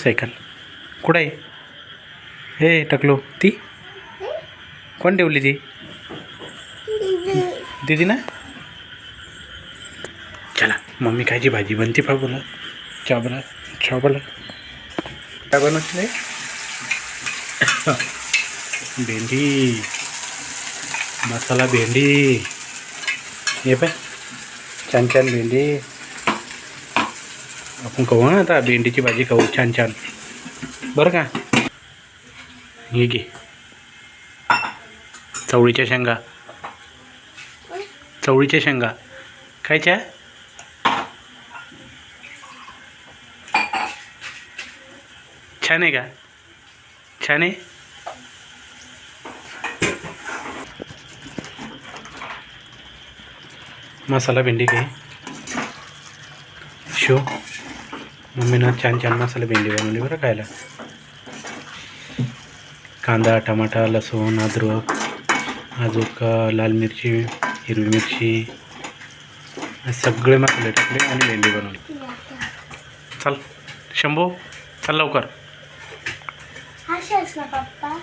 Cycle. कुठं आहे? हे टकलो. ती? कोण ठेवली ती? दिदी ना? चला मम्मी कायची भाजी बनते पा बोला चहा बोला चहा बोला काय बनवते भेंडी. मसाला भेंडी. हे पाय छान छान भेंडी. आपण खाऊ ना आता भेंडीची भाजी खाऊ छान छान. बरं का? हे घे. चवळीच्या शेंगा. चवळीच्या शेंगा. खायच्या छान आहे का? छान आहे? मसाला भेंडी घे. शो. मम्मीनं छान छान मसाले भेंडी बनवली बरं खायला. कांदा टमाटा लसूण अद्रक अजूक लाल मिरची हिरवी मिरची हे सगळे मसाले टाकले आणि भेंडी बनवली. चल शंभू चल लवकर. पप्पा.